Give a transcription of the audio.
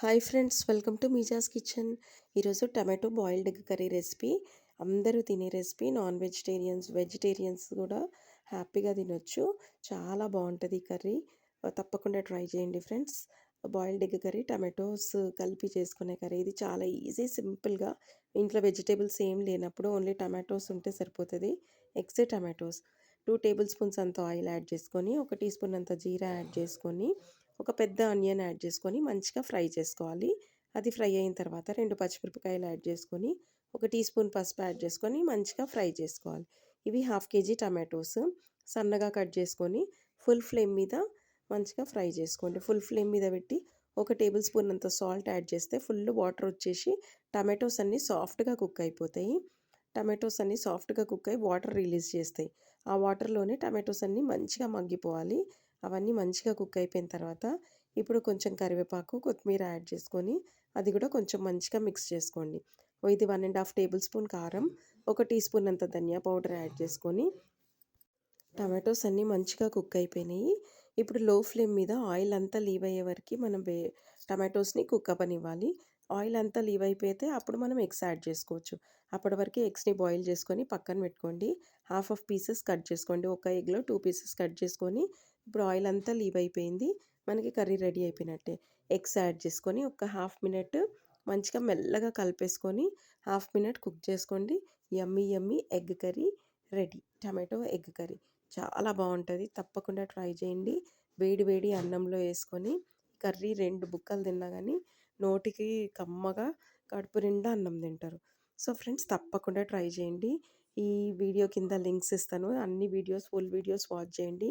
Hi friends welcome to Meeja's kitchen. ఈరోజు tomato boiled egg curry recipe. అందరూ తినే recipe. Non vegetarians vegetarians కూడా హ్యాపీగా తినొచ్చు. చాలా బాగుంటుంది కర్రీ. తప్పకుండా ట్రై చేయండి friends. Boiled egg curry tomatoes కలిపి చేసుకునే కర్రీ. ఇది చాలా ఈజీ సింపుల్గా. ఇంట్లో వెజిటేబుల్స్ ఏం లేనప్పుడు ఓన్లీ టమాటోస్ ఉంటే సరిపోతుంది. Eggs tomatoes. Two tablespoons అంత ఆయిల్ యాడ్ చేసుకొని ఒక టీ స్పూన్ అంత జీరా యాడ్ చేసుకొని ఒక పెద్ద ఆనియన్ యాడ్ చేసుకొని మంచిగా ఫ్రై చేసుకోవాలి. అది ఫ్రై అయిన తర్వాత రెండు పచ్చిమిరపకాయలు యాడ్ చేసుకొని ఒక టీ స్పూన్ పసుపు యాడ్ చేసుకొని మంచిగా ఫ్రై చేసుకోవాలి. ఇవి హాఫ్ కేజీ టమాటోస్. సన్నగా కట్ చేసుకొని ఫుల్ ఫ్లేమ్ మీద మంచిగా ఫ్రై చేసుకోండి. ఫుల్ ఫ్లేమ్ మీద పెట్టి ఒక టేబుల్ స్పూన్ అంత సాల్ట్ యాడ్ చేస్తే ఫుల్ వాటర్ వచ్చేసి టమాటోస్ అన్నీ సాఫ్ట్గా కుక్ అయిపోతాయి. టమాటోస్ అన్నీ సాఫ్ట్గా కుక్ అయ్యి వాటర్ రిలీజ్ చేస్తాయి. ఆ వాటర్లోనే టమాటోస్ అన్నీ మంచిగా మగ్గిపోవాలి. అవన్నీ మంచిగా కుక్ అయిపోయిన తర్వాత ఇప్పుడు కొంచెం కరివేపాకు కొత్తిమీర యాడ్ చేసుకొని అది కూడా కొంచెం మంచిగా మిక్స్ చేసుకోండి. ఇది one and half tablespoon కారం ఒక టీ స్పూన్ అంత ధనియా పౌడర్ యాడ్ చేసుకొని టమాటోస్ అన్నీ మంచిగా కుక్ అయిపోయినాయి. ఇప్పుడు లో ఫ్లేమ్ మీద ఆయిల్ అంతా లీవ్ అయ్యే వరకు మనం వే టమాటోస్ని కుక్ అవ్వనివ్వాలి. ఆయిల్ అంతా లీవ్ అయిపోతే అప్పుడు మనం ఎగ్స్ యాడ్ చేసుకోవచ్చు. అప్పటి వరకు ఎగ్స్ని బాయిల్ చేసుకొని పక్కన పెట్టుకోండి. హాఫ్ ఆఫ్ పీసెస్ కట్ చేసుకోండి. ఒక ఎగ్లో టూ పీసెస్ కట్ చేసుకొని ఇప్పుడు ఆయిల్ అంతా లీవ్ అయిపోయింది. మనకి కర్రీ రెడీ అయిపోయినట్టే. ఎగ్స్ యాడ్ చేసుకొని ఒక హాఫ్ మినిట్ మంచిగా మెల్లగా కలిపేసుకొని హాఫ్ మినిట్ కుక్ చేసుకోండి. Yummy yummy egg curry ready. Tomato egg curry. చాలా బాగుంటుంది. తప్పకుండా ట్రై చేయండి. వేడి వేడి అన్నంలో వేసుకొని కర్రీ రెండు బుక్కలు తిన్నా కానీ నోటికి కమ్మగా కడుపు నిండా అన్నం తింటారు. సో ఫ్రెండ్స్ తప్పకుండా ట్రై చేయండి. ఈ వీడియో కింద లింక్స్ ఇస్తాను. అన్ని వీడియోస్ ఫుల్ వీడియోస్ వాచ్ చేయండి.